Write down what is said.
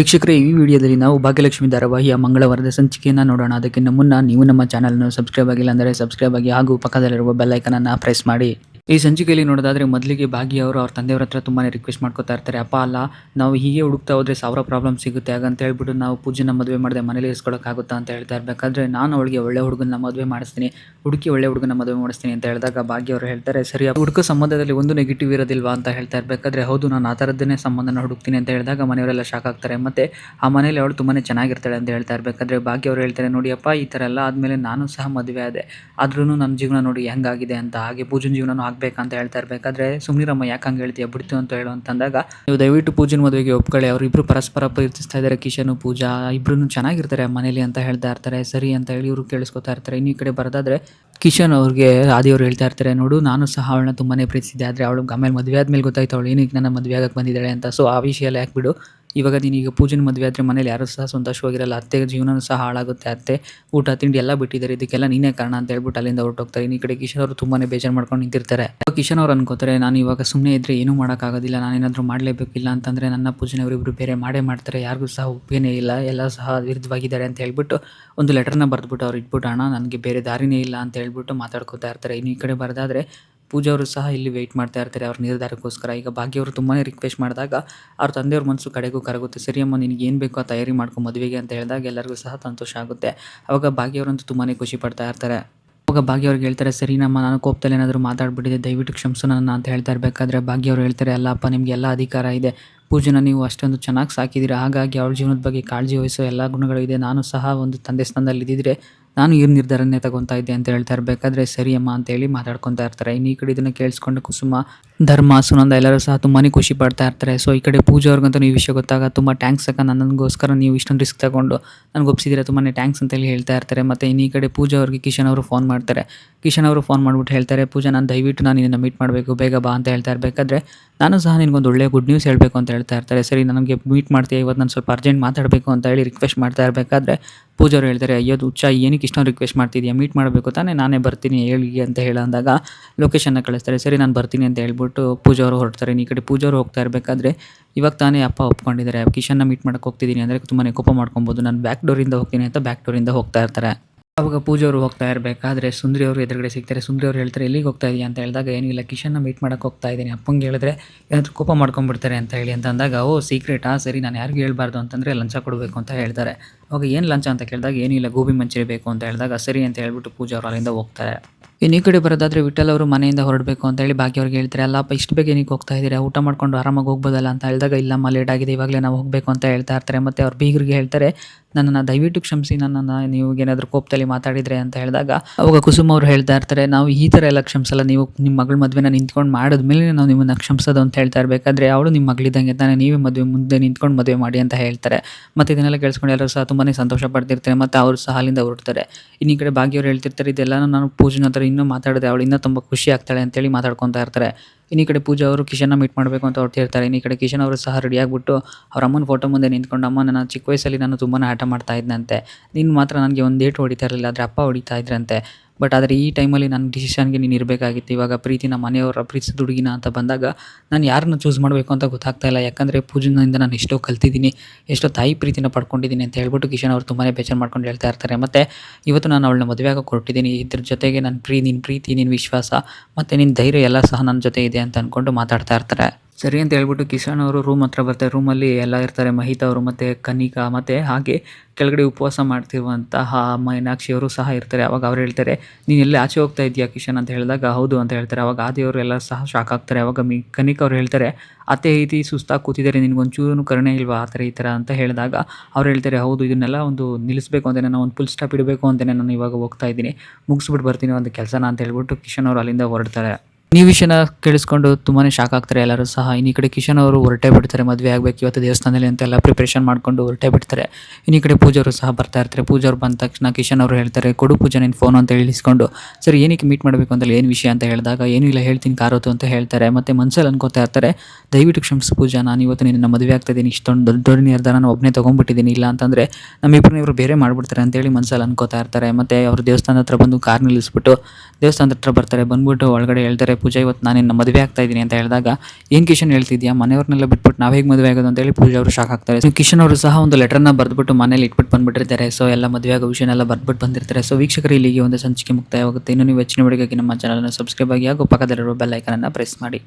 ವೀಕ್ಷಕರೇ, ಈ ವಿಡಿಯೋದಲ್ಲಿ ನಾವು ಭಾಗ್ಯಲಕ್ಷ್ಮಿ ಧಾರಾವಾಹಿಯ ಮಂಗಳವಾರದ ಸಂಚಿಕೆಯನ್ನು ನೋಡೋಣ. ಅದಕ್ಕಿಂತ ಮುನ್ನ ನೀವು ನಮ್ಮ ಚಾನಲ್ನ ಸಬ್ಸ್ಕ್ರೈಬ್ ಆಗಿಲ್ಲ ಅಂದರೆ ಸಬ್ಸ್ಕ್ರೈಬ್ ಆಗಿ ಹಾಗೂ ಪಕ್ಕದಲ್ಲಿರುವ ಬೆಲ್ ಐಕನನ್ನು ಪ್ರೆಸ್ ಮಾಡಿ. ಈ ಸಂಚಿಕೆಯಲ್ಲಿ ನೋಡೋದಾದ್ರೆ ಮೊದಲಿಗೆ ಭಾಗಿಯವರು ಅವರು ಅವ್ರ ತಂದೆಯವ್ರ ಹತ್ರ ತುಂಬಾ ರಿಕ್ವೆಸ್ಟ್ ಮಾಡ್ಕೋತಾ ಇರ್ತಾರೆ, ಅಪ್ಪ, ಅಲ್ಲ, ನಾವು ಹೀಗೆ ಹುಡುಕ್ತಾ ಹೋದ್ರೆ ಸಾವಿರ ಪ್ರಾಬ್ಲಮ್ ಸಿಗುತ್ತೆ, ಹಾಗಂತ ಹೇಳ್ಬಿಟ್ಟು ನಾವು ಪೂಜೆನ ಮದುವೆ ಮಾಡದೆ ಮನೇಲಿ ಇರಿಸ್ಕೊಳಕ್ಕಾಗುತ್ತಾ ಅಂತ ಹೇಳ್ತಾ ಇರಬೇಕಾದ್ರೆ ನಾನು ಅವಳಿಗೆ ಒಳ್ಳೆ ಹುಡುಗನ ಮದುವೆ ಮಾಡಿಸ್ತೀನಿ, ಹುಡುಕಿ ಒಳ್ಳೆ ಹುಡುಗನ ಮದುವೆ ಮಾಡಿಸ್ತೀನಿ ಅಂತ ಹೇಳಿದಾಗ ಭಾಗ್ಯ ಅವರು ಹೇಳ್ತಾರೆ, ಸರಿ ಹುಡುಕ ಸಂಬಂಧದಲ್ಲಿ ಒಂದು ನೆಗೆಟಿವ್ ಇರೋದಿಲ್ವಾ ಅಂತ ಹೇಳ್ತಾ ಇರಬೇಕಾದ್ರೆ ಹೌದು, ನಾನು ಆ ಥರದ್ದೇ ಸಂಬಂಧನ ಹುಡುಕ್ತೀನಿ ಅಂತ ಹೇಳಿದಾಗ ಮನೆಯವರೆಲ್ಲ ಶಾಕ್ ಆಗ್ತಾರೆ, ಮತ್ತೆ ಆ ಮನೇಲಿ ಅವಳು ತುಂಬಾ ಚೆನ್ನಾಗಿರ್ತಾಳೆ ಅಂತ ಹೇಳ್ತಾ ಇರಬೇಕಾದ್ರೆ ಭಾಗ್ಯ ಅವರು ಹೇಳ್ತಾರೆ ನೋಡಿಯಪ್ಪ ಈ ಥರ ಎಲ್ಲ ಆದಮೇಲೆ ನಾನು ಸಹ ಮದುವೆ ಆದೆ ಆದ್ರೂ ನನ್ನ ಜೀವನ ನೋಡಿ ಹೆಂಗಾಗಿದೆ ಅಂತ, ಹಾಗೆ ಪೂಜನ್ ಜೀವನನೂ ಆಗ್ಬೇಕಂತ ಹೇಳ್ತಾ ಇರ್ಬೇಕಾದ್ರೆ ಸುಮ್ನಿರಮ್ಮ, ಯಾಕೆ ಹಂಗೆ ಹೇಳ್ತೀಯ? ಬಿಡ್ತು ಅಂತ ಹೇಳು ಅಂತಂದಾಗ, ನೀವು ದಯವಿಟ್ಟು ಪೂಜಿನ ಮದುವೆಗೆ ಒಪ್ಕೊಳ್ಳಿ. ಅವರಿಬ್ರು ಪರಸ್ಪರ ಪ್ರೀತಿಸ್ತಾ ಇದ್ದಾರೆ. ಕಿಶನ್, ಪೂಜಾ ಇಬ್ರು ಚೆನ್ನಾಗಿರ್ತಾರೆ ಮನೇಲಿ ಅಂತ ಹೇಳ್ತಾ ಇರ್ತಾರೆ. ಸರಿ ಅಂತ ಹೇಳಿ ಇವರು ಕೇಳಿಸ್ಕೊತಾ ಇರ್ತಾರೆ. ಇನ್ನು ಈ ಕಡೆ ಬರೋದಾದ್ರೆ, ಕಿಶನ್ ಅವ್ರಿಗೆ ಆದಿಯವರು ಹೇಳ್ತಾ ಇರ್ತಾರೆ, ನೋಡು, ನಾನು ಸಹ ಅವಳನ್ನ ತುಂಬಾನೇ ಪ್ರೀತಿಸಿದ್ದೆ. ಆದರೆ ಅವಳು ಆಮೇಲೆ ಮದುವೆ ಆದ್ಮೇಲೆ ಗೊತ್ತಾಯ್ತು. ಅವಳು ಏನಕ್ಕೆ ನನ್ನ ಮದುವೆ ಆಗಕ್ಕೆ ಬಂದಿದ್ದಾಳೆ ಅಂತ. ಸೊ ಆ ವಿಷಯ ಯಾಕೆ ಬಿಡು. ಇವಾಗ ಈಗ ಪೂಜೆನ ಮದುವೆ ಆದರೆ ಮನೇಲಿ ಯಾರು ಸಹ ಸಂತೋಷವಾಗಿರಲ್ಲ. ಅತ್ತೆ ಜೀವನ ಸಹ ಹಾಳಾಗುತ್ತೆ. ಅತ್ತೆ ಊಟ, ತಿಂಡಿ ಎಲ್ಲ ಬಿಟ್ಟಿದ್ದಾರೆ. ಇದಕ್ಕೆಲ್ಲ ನೀನೇ ಕಾರಣ ಅಂತ ಹೇಳ್ಬಿಟ್ಟು ಅಲ್ಲಿಂದ ಹೊರಟೋಗ್ತಾರೆ. ಇನ್ನು ಕಡೆ ಕಿಶನ್ ಅವರು ತುಂಬಾ ಬೇಜಾರು ಮಾಡ್ಕೊಂಡು ನಿಂತಿರ್ತಾರೆ. ಕಿಶನ್ ಅವ್ರು ಅನ್ಕೋತಾರೆ, ನಾನು ಇವಾಗ ಸುಮ್ಮನೆ ಇದ್ರೆ ಏನೂ ಮಾಡೋಕ್ಕಾಗೋದಿಲ್ಲ. ನಾನೇನಾದರೂ ಮಾಡಲೇಬೇಕಿಲ್ಲ ಅಂತಂದರೆ ನನ್ನ ಪೂಜೆನ ಅವರಿಬ್ಬರು ಬೇರೆ ಮಾಡೇ ಮಾಡ್ತಾರೆ. ಯಾರಿಗೂ ಸಹ ಒಪ್ಪಿಗೆನೇ ಇಲ್ಲ. ಎಲ್ಲ ಸಹ ವಿರುದ್ಧವಾಗಿದ್ದಾರೆ ಅಂತ ಹೇಳ್ಬಿಟ್ಟು ಒಂದು ಲೆಟರ್ನ ಬರೆದ್ಬಿಟ್ಟು ಅವ್ರು ಇಟ್ಬಿಟ್ಟು, ಅಣ್ಣ, ನನಗೆ ಬೇರೆ ದಾರಿನೇ ಇಲ್ಲ ಅಂತ ಹೇಳ್ಬಿಟ್ಟು ಮಾತಾಡ್ಕೋತಾ ಇರ್ತಾರೆ. ಇನ್ನು ಈ ಕಡೆ ಬರೆದಾದ್ರೆ ಪೂಜಾ ಅವರು ಸಹ ಇಲ್ಲಿ ವೆಯ್ಟ್ ಮಾಡ್ತಾ ಇರ್ತಾರೆ ಅವ್ರ ನಿರ್ಧಾರಕ್ಕೋಸ್ಕರ. ಈಗ ಭಾಗ್ಯ ಅವರು ತುಂಬಾ ರಿಕ್ವೆಸ್ಟ್ ಮಾಡಿದಾಗ ಅವ್ರ ತಂದೆಯವ್ರ ಮನಸ್ಸು ಕಡೆಗೂ ಕರಗುತ್ತೆ. ಸರಿ ಅಮ್ಮ, ನಿನಗೆ ಏನು ಬೇಕೋ ತಯಾರಿ ಮಾಡ್ಕೊ ಮದುವೆಗೆ ಅಂತ ಹೇಳಿದಾಗ ಎಲ್ಲರಿಗೂ ಸಹ ಸಂತೋಷ ಆಗುತ್ತೆ. ಅವಾಗ ಭಾಗ್ಯ ಅವರಂತೂ ತುಂಬಾ ಖುಷಿ ಪಡ್ತಾ ಇರ್ತಾರೆ. ಅವಾಗ ಭಾಗ್ಯವ್ರಿಗೆ ಹೇಳ್ತಾರೆ, ಸರಿ ನಮ್ಮ ನಾನು ಕೋಪದಲ್ಲಿ ಏನಾದರೂ ಮಾತಾಡ್ಬಿಟ್ಟಿದೆ, ದಯವಿಟ್ಟು ಕ್ಷಮಿಸು ನನ್ನ ಅಂತ ಹೇಳ್ತಾ ಇರಬೇಕಾದ್ರೆ ಭಾಗ್ಯ ಅವ್ರು ಹೇಳ್ತಾರೆ, ಅಲ್ಲಪ್ಪ, ನಿಮಗೆ ಎಲ್ಲ ಅಧಿಕಾರ ಇದೆ. ಪೂಜೆನ ನೀವು ಅಷ್ಟೊಂದು ಚೆನ್ನಾಗಿ ಸಾಕಿದ್ದೀರ ಹಾಗಾಗಿ ಅವಳ ಜೀವನದ ಬಗ್ಗೆ ಕಾಳಜಿ ವಹಿಸೋ ಎಲ್ಲ ಗುಣಗಳಿದೆ ನಾನು ಸಹ ಒಂದು ತಂದೆ ಸ್ಥಾನದಲ್ಲಿ ಇದ್ದಿದ್ರೆ ನಾನು ಈ ನಿರ್ಧಾರನೇ ತಗೊತಾ ಇದ್ದೆ ಅಂತ ಹೇಳ್ತಾ ಇರಬೇಕಾದ್ರೆ ಸರಿಯಮ್ಮ ಅಂತ ಹೇಳಿ ಮಾತಾಡ್ಕೊತಾ ಇರ್ತಾರೆ. ಇನ್ನು ಈ ಕಡೆ ಇದನ್ನು ಕೇಳಿಸ್ಕೊಂಡು ಕುಸುಮ, ಧರ್ಮ, ಸುನಂದ ಎಲ್ಲರೂ ಸಹ ತುಂಬಾ ಖುಷಿ ಪಡ್ತಾ ಇರ್ತಾರೆ. ಸೊ ಈ ಕಡೆ ಪೂಜೆ ಅವ್ರಿಗಂತೂ ಈ ವಿಷಯ ಗೊತ್ತಾಗ ತುಂಬ ಟ್ಯಾಂಕ್ಸ್ ಅಕ್ಕ. ನನಗೋಸ್ಕರ ನೀವು ಇಷ್ಟೊಂದು ರಿಸ್ಕ್ ತಗೊಂಡು ನನಗೆ ಒಪ್ಸಿದ್ದೀರಾ ತುಂಬಾ ಟ್ಯಾಂಕ್ಸ್ ಅಂತ ಹೇಳಿ ಹೇಳ್ತಾ ಇರ್ತಾರೆ. ಮತ್ತು ಇನ್ನು ಈ ಕಡೆ ಪೂಜಾ ಅವ್ರಿಗೆ ಕಿಶನ್ ಅವರು ಫೋನ್ ಮಾಡ್ತಾರೆ. ಕಿಶನ್ ಅವರು ಫೋನ್ ಮಾಡಿಬಿಟ್ಟು ಹೇಳ್ತಾರೆ, ಪೂಜಾ, ನಾನು ದಯವಿಟ್ಟು ನಾನು ನಿನ್ನ ಮೀಟ್ ಮಾಡಬೇಕು. ಬೇಗ ಬಾ ಅಂತ ಹೇಳ್ತಾ ಇರಬೇಕಾದ್ರೆ ನಾನು ಸಹ ನಿನಗೊಂದು ಒಳ್ಳೆ ಗುಡ್ ನ್ಯೂಸ್ ಹೇಳಬೇಕು ಅಂತ ಹೇಳ್ತಾ ಇರ್ತಾರೆ, ಸರಿ, ನನಗೆ ಮೀಟ್ ಮಾಡ್ತೀಯ? ಇವತ್ತು ನಾನು ಸ್ವಲ್ಪ ಅರ್ಜೆಂಟ್ ಮಾತಾಡಬೇಕು ಅಂತ ಹೇಳಿ ರಿಕ್ವೆಸ್ಟ್ ಮಾಡ್ತಾ ಇರಬೇಕಾದ್ರೆ ಪೂಜಾರು ಹೇಳ್ತಾರೆ ಅಯ್ಯೋದು ಹುಚ್ಚ, ಏನಕ್ಕೆ ಇಷ್ಟೊಂದು ರಿಕ್ವೆಸ್ಟ್ ಮಾಡ್ತಿದ್ಯಾ? ಮೀಟ್ ಮಾಡಬೇಕು ತಾನೇ, ನಾನೇ ಬರ್ತೀನಿ, ಹೇಳಿ ಅಂತ ಹೇಳಂದಾಗ ಲೊಕೇಶನ್ನ ಕಳಿಸ್ತಾರೆ, ಸರಿ, ನಾನು ಬರ್ತೀನಿ ಅಂತ ಹೇಳ್ಬಿಟ್ಟು ಪೂಜಾರು ಹೊರಡ್ತಾರೆ. ಈ ಕಡೆ ಪೂಜಾರು ಹೋಗ್ತಾ ಇರಬೇಕಾದ್ರೆ ಇವಾಗ ತಾನೇ ಅಪ್ಪ ಒಪ್ಕೊಂಡಿದ್ದಾರೆ ಕಿಶನ್ನ ಮೀಟ್ ಮಾಡೋಕ್ಕೆ ಹೋಗ್ತಿದ್ದೀನಿ, ಅಂದರೆ ತುಂಬಾ ಕೋಪ ಮಾಡ್ಕೊಬೋದು. ನಾನು ಬ್ಯಾಕ್ ಡೋರಿಂದ ಹೋಗ್ತೀನಿ ಅಂತ ಬ್ಯಾಕ್ ಡೋರಿಂದ ಹೋಗ್ತಾ ಇರ್ತಾರೆ. ಅವಾಗ ಪೂಜೆ ಅವರು ಹೋಗ್ತಾ ಇರಬೇಕಾದ್ರೆ ಸುಂದ್ರಿ ಅವರು ಎದುರುಗಡೆ ಸಿಗ್ತಾರೆ. ಸುಂದ್ರಿ ಅವರು ಹೇಳ್ತಾರೆ, ಎಲ್ಲಿಗೆ ಹೋಗ್ತಾ ಇದೆಯಾ? ಅಂತ ಹೇಳಿದಾಗ, ಏನಿಲ್ಲ, ಕಿಶನ್ನ ಮೀಟ್ ಮಾಡಕ್ಕೆ ಹೋಗ್ತಾ ಇದ್ದೀನಿ. ಅಪ್ಪಂಗೆ ಹೇಳಿದ್ರೆ, ಏನಾದರೂ ಕೋಪ ಮಾಡ್ಕೊಂಡ್ಬಿಡ್ತಾರೆ ಅಂತ ಹೇಳಿ. ಅಂತ ಅಂದಾಗ, ಓ ಆ? ಸರಿ, ನಾನು ಯಾರಿಗೂ ಹೇಳ್ಬಾರ್ದು ಅಂತಂದರೆ ಲಂಚ ಕೊಡಬೇಕು ಅಂತ ಹೇಳ್ತಾರೆ. ಅವಾಗ ಏನು ಲಂಚ ಅಂತ ಕೇಳಿದಾಗ, ಏನಿಲ್ಲ, ಗೋಬಿ ಮಂಚೂರಿ ಬೇಕು ಅಂತ ಹೇಳಿದಾಗ, ಸರಿ ಅಂತ ಹೇಳ್ಬಿಟ್ಟು ಪೂಜಾ ಅವರು ಅಲ್ಲಿಂದ ಹೋಗ್ತಾರೆ. ಇನ್ನು ಈ ಕಡೆ ಬರೋದಾದ್ರೆ ವಿಠಲ್ ಅವರು ಮನೆಯಿಂದ ಹೊರಡಬೇಕು ಅಂತ ಹೇಳಿ ಬಾಕಿ ಅವ್ರಿಗೆ ಹೇಳ್ತಾರೆ, ಅಲ್ಲಪ್ಪ, ಇಷ್ಟು ಬೇಗ ಏನಕ್ಕೆ ಹೋಗ್ತಾ ಇದ್ದೀರಾ ಊಟ ಮಾಡ್ಕೊಂಡು ಆರಾಮಾಗಿ ಹೋಗ್ಬೋದಲ್ಲ? ಅಂತ ಹೇಳಿದಾಗ, ಇಲ್ಲಮ್ಮ ಲೇಟ್ ಆಗಿದೆ, ಇವಾಗಲೇ ನಾವು ಹೋಗಬೇಕು ಅಂತ ಹೇಳ್ತಾ ಇರ್ತಾರೆ. ಮತ್ತು ಅವ್ರು ಬೀಗರಿಗೆ ಹೇಳ್ತಾರೆ, ನನ್ನನ್ನು ದಯವಿಟ್ಟು ಕ್ಷಮಿಸಿ, ನನ್ನನ್ನು ನೀವು ಏನಾದರೂ ಕೋಪದಲ್ಲಿ ಮಾತಾಡಿದರೆ ಅಂತ ಹೇಳಿದಾಗ, ಅವಾಗ ಕುಸುಮ ಅವರು ಹೇಳ್ತಾ ಇರ್ತಾರೆ, ನಾವು ಈ ಥರ ಎಲ್ಲ ಕ್ಷಮಿಸಲ್ಲ, ನೀವು ನಿಮ್ಮ ಮಗಳ ಮದುವೆನ ನಿಂತ್ಕೊಂಡು ಮಾಡಿದ್ಮೇಲೆ ನಾವು ನಿಮ್ಮನ್ನು ಕ್ಷಮಿಸೋದು ಅಂತ ಹೇಳ್ತಾ ಇರಬೇಕಾದ್ರೆ ಅವಳು ನಿಮ್ಮ ಮಗಳಿದ್ದಂಗೆ ತಾನೇ, ನೀವೇ ಮದುವೆ ಮುಂದೆ ನಿಂತ್ಕೊಂಡು ಮದುವೆ ಮಾಡಿ ಅಂತ ಹೇಳ್ತಾರೆ. ಮತ್ತು ಇದನ್ನೆಲ್ಲ ಕೇಳಿಸ್ಕೊಂಡು ಎಲ್ಲರೂ ಸಹ ತುಂಬಾ ಸಂತೋಷ ಪಡ್ತಿರ್ತಾರೆ, ಮತ್ತು ಅವರು ಸಹ ಅಲ್ಲಿಂದ ಹೊರಡ್ತಾರೆ. ಇನ್ನು ಕಡೆ ಭಾಗ್ಯವ್ರು ಹೇಳ್ತಿರ್ತಾರೆ ಇದೆಲ್ಲ ನಾನು ಪೂಜೆನ ಹತ್ರ ಇನ್ನೂ ಮಾತಾಡಿದೆ ಅವಳು ಇನ್ನೂ ತುಂಬ ಖುಷಿ ಆಗ್ತಾಳೆ ಅಂತೇಳಿ ಮಾತಾಡ್ಕೊತಾ ಇರ್ತಾರೆ. ಇನ್ನು ಈ ಕಡೆ ಪೂಜಾ ಅವರು ಕಿಶನ್ನ ಮೀಟ್ ಮಾಡಬೇಕು ಅಂತ ಹೊರಟಿರ್ತಾರೆ ಇನ್ನು ಈ ಕಡೆ ಕಿಶನ್ ಅವರು ಸಹ ರೆಡಿ ಆಗಿಬಿಟ್ಟು ಅವ್ರ ಅಮ್ಮನ ಫೋಟೋ ಮುಂದೆ ನಿಂತ್ಕೊಂಡು, ಅಮ್ಮ, ನನ್ನ ಚಿಕ್ಕ ವಯಸ್ಸಲ್ಲಿ ನಾನು ತುಂಬಾ ಆಟ ಮಾಡ್ತಾ ಇದ್ದಂತೆ ನೀನು ಮಾತ್ರ ನನಗೆ ಒಂದು ಏಟು ಹೊಡಿತಾ ಇರಲಿಲ್ಲ, ಆದರೆ ಅಪ್ಪ ಹೊಡಿತಾ ಇದ್ರಂತೆ. ಬಟ್ ಆದರೆ ಈ ಟೈಮಲ್ಲಿ ನನ್ನ ಡಿಸಿಷನ್ಗೆ ನೀನು ಇರಬೇಕಾಗಿತ್ತು. ಇವಾಗ ಪ್ರೀತಿನ ಮನೆಯವರ ಪ್ರೀತಿಸಿದ ದುಡುಗಿನ ಅಂತ ಬಂದಾಗ ನಾನು ಯಾರನ್ನ ಚೂಸ್ ಮಾಡಬೇಕು ಅಂತ ಗೊತ್ತಾಗ್ತಾ ಇಲ್ಲ. ಯಾಕಂದರೆ ಪೂಜಿನಿಂದ ನಾನು ಎಷ್ಟೋ ಕಲ್ತಿದ್ದೀನಿ, ಎಷ್ಟೋ ತಾಯಿ ಪ್ರೀತಿನ ಪಡ್ಕೊಂಡಿದ್ದೀನಿ ಅಂತ ಹೇಳ್ಬಿಟ್ಟು ಕಿಶನ್ ಅವರು ತುಂಬಾ ಬೇಜಾರು ಮಾಡ್ಕೊಂಡು ಹೇಳ್ತಾ ಇರ್ತಾರೆ. ಮತ್ತು ಇವತ್ತು ನಾನು ಅವಳನ್ನ ಮದುವೆ ಕೊಟ್ಟಿದ್ದೀನಿ ಇದ್ರ ಜೊತೆಗೆ ನನ್ನ ಪ್ರೀ ನಿನ್ನ ಪ್ರೀತಿ ನಿನ್ನ ವಿಶ್ವಾಸ ಮತ್ತು ನಿನ್ನ ಧೈರ್ಯ ಎಲ್ಲ ಸಹ ನನ್ನ ಜೊತೆ ಇದೆ ಅಂತ ಅಂದ್ಕೊಂಡು ಮಾತಾಡ್ತಾ ಇರ್ತಾರೆ. ಸರಿ ಅಂತ ಹೇಳ್ಬಿಟ್ಟು ಕಿಶನ್ ಅವರು ರೂಮ್ ಹತ್ರ ಬರ್ತಾರೆ. ರೂಮಲ್ಲಿ ಎಲ್ಲ ಇರ್ತಾರೆ. ಮಹಿತಾ ಅವರು ಮತ್ತು ಕನಿಕಾ ಮತ್ತು ಹಾಗೆ ಕೆಳಗಡೆ ಉಪವಾಸ ಮಾಡ್ತಿರುವಂತಹ ಮೈನಾಕ್ಷಿ ಅವರು ಸಹ ಇರ್ತಾರೆ. ಅವಾಗ ಅವ್ರು ಹೇಳ್ತಾರೆ, ನೀನು ಎಲ್ಲಿ ಆಚೆ ಹೋಗ್ತಾ ಇದೆಯಾ ಕಿಶನ್? ಅಂತ ಹೇಳಿದಾಗ, ಹೌದು ಅಂತ ಹೇಳ್ತಾರೆ. ಅವಾಗ ಆದಿಯವರು ಎಲ್ಲ ಸಹ ಶಾಕ್ ಆಗ್ತಾರೆ. ಅವಾಗ ಮಿ, ಕನಿಕಾ ಅವ್ರು ಹೇಳ್ತಾರೆ, ಅತ್ತೆ ರೀತಿ ಸುಸ್ತಾಗಿ ಕೂತಿದ್ದಾರೆ. ನಿನಗೊಂಚೂರು ಕರುಣೆ ಇಲ್ವಾ ಆ ಥರ ಈ ಥರ? ಅಂತ ಹೇಳಿದಾಗ, ಅವ್ರು ಹೇಳ್ತಾರೆ, ಹೌದು, ಇದನ್ನೆಲ್ಲ ಒಂದು ನಿಲ್ಲಿಸಬೇಕು ಅಂತ ನಾನು ಒಂದು ಫುಲ್ ಸ್ಟಾಪ್ ಇಡಬೇಕು ಅಂತಲೇ ನಾನು ಇವಾಗ ಹೋಗ್ತಾ ಇದ್ದೀನಿ. ಮುಗಿಸ್ಬಿಟ್ಟು ಬರ್ತೀನಿ ಒಂದು ಕೆಲಸನ ಅಂತ ಹೇಳ್ಬಿಟ್ಟು ಕಿಶನ್ ಅವರು ಅಲ್ಲಿಂದ ಹೊರಡ್ತಾರೆ. ಈ ವಿಷಯನ ಕೇಳಿಸ್ಕೊಂಡು ತುಂಬಾ ಶಾಕ್ ಆಗ್ತಾರೆ, ಎಲ್ಲರೂ ಸಹ. ಇನ್ನು ಕಡೆ ಕಿಶನ್ ಅವರು ಹೊರಟೇ ಬಿಡ್ತಾರೆ, ಮದುವೆ ಆಗಬೇಕು ಇವತ್ತು ದೇವಸ್ಥಾನದಲ್ಲಿ ಅಂತೆಲ್ಲ ಪ್ರಿಪ್ರೇಷನ್ ಮಾಡ್ಕೊಂಡು ಹೊರಟೇ ಬಿಡ್ತಾರೆ. ಇನ್ನು ಈ ಕಡೆ ಪೂಜಾರು ಸಹ ಬರ್ತಾ ಇರ್ತಾರೆ. ಪೂಜಾರು ಬಂದ ತಕ್ಷಣ ಕಿಶನ್ ಅವರು ಹೇಳ್ತಾರೆ, ಕೊಡು ಪೂಜಾ ನಿನ್ನ ಫೋನ್ ಅಂತ ಹೇಳಿಸ್ಕೊಂಡು. ಸರಿ, ಏನಕ್ಕೆ ಮೀಟ್ ಮಾಡಬೇಕು ಅಂತ ಏನು ವಿಷಯ ಅಂತ ಹೇಳಿದಾಗ, ಏನೂ ಇಲ್ಲ, ಹೇಳ್ತೀನಿ, ಕಾರೋತು ಅಂತ ಹೇಳ್ತಾರೆ. ಮತ್ತು ಮನಸ್ಸಲ್ಲಿ ಅನ್ಕೋತಾ ಇರ್ತಾರೆ, ದಯವಿಟ್ಟು ಕ್ಷಮಿಸು ಪೂಜಾ ನಾನು ಇವತ್ತು ನಿನ್ನ ಮದುವೆ ಆಗ್ತಾ ಇದ್ದೀನಿ ಇಷ್ಟೊಂದು ದೊಡ್ಡ ದೊಡ್ಡ ನಿರ್ಧಾರ ನಾನು ಒಬ್ಬನೇ ತೊಗೊಂಡ್ಬಿಟ್ಟಿದ್ದೀನಿ. ಇಲ್ಲ ಅಂತಂದರೆ ನಮ್ಮಿಬ್ಬರನ್ನ ಇವರು ಬೇರೆ ಮಾಡಿಬಿಡ್ತಾರೆ ಅಂತೇಳಿ ಮನಸ್ಸಲ್ಲಿ ಅನ್ಕೋತಾ ಇರ್ತಾರೆ. ಮತ್ತು ಅವರು ದೇವಸ್ಥಾನ ಹತ್ರ ಬಂದು ಕಾರ್ ನಿಲ್ಲಿಸ್ಬಿಟ್ಟು ದೇವಸ್ಥಾನದ ಹತ್ರ ಬರ್ತಾರೆ. ಬಂದ್ಬಿಟ್ಟು ಒಳಗಡೆ ಹೇಳ್ತಾರೆ ಪೂಜಾ, ಇವತ್ತು ನಾನು ನಿನ್ನ ಮದುವೆ ಆಗ್ತಾ ಇದ್ದೀನಿ ಅಂತ ಹೇಳಿದಾಗ, ಏನು ಕಿಶನ್ ಹೇಳ್ತಿದ್ಯಾ? ಮನೆಯವ್ರನ್ನೆಲ್ಲ ಬಿಟ್ಬಿಟ್ಟು ನಾವು ಹೇಗೆ ಮದುವೆ ಆಗೋದು ಅಂತ ಹೇಳಿ ಪೂಜಾ ಅವರು ಶಾಕ್ ಆಗ್ತಾರೆ. ಕಿಶನ್ ಅವರು ಸಹ ಒಂದು ಲೆಟರ್ನ ಬರೆದ್ಬಿಟ್ಟು ಮನೇಲಿ ಇಟ್ಬಿಟ್ಟು ಬಂದ್ಬಿಟ್ಟಿರ್ತಾರೆ. ಸೊ ಎಲ್ಲ ಮದುವೆ ಆಗೋ ವಿಷಯನೆಲ್ಲ ಬರ್ದ್ಬಿಟ್ಟು ಬಂದಿರ್ತಾರೆ. ಸೊ ವೀಕ್ಷಕರು, ಇಲ್ಲಿಗೆ ಒಂದು ಸಂಚಿಕೆ ಮುಕ್ತಾಯವಾಗುತ್ತೆ. ಇನ್ನು ನೀವು ಹೆಚ್ಚಿನ ವಿಡಿಯೋಗಾಗಿ ನಮ್ಮ ಚಾನಲ್ನ ಸಬ್ಸ್ಕ್ರೈಬ್ ಆಗಿ ಹಾಗೂ ಪಕ್ಕದಲ್ಲಿರುವ ಬೆಲ್ ಐಕನನ್ನು ಪ್ರೆಸ್ ಮಾಡಿ.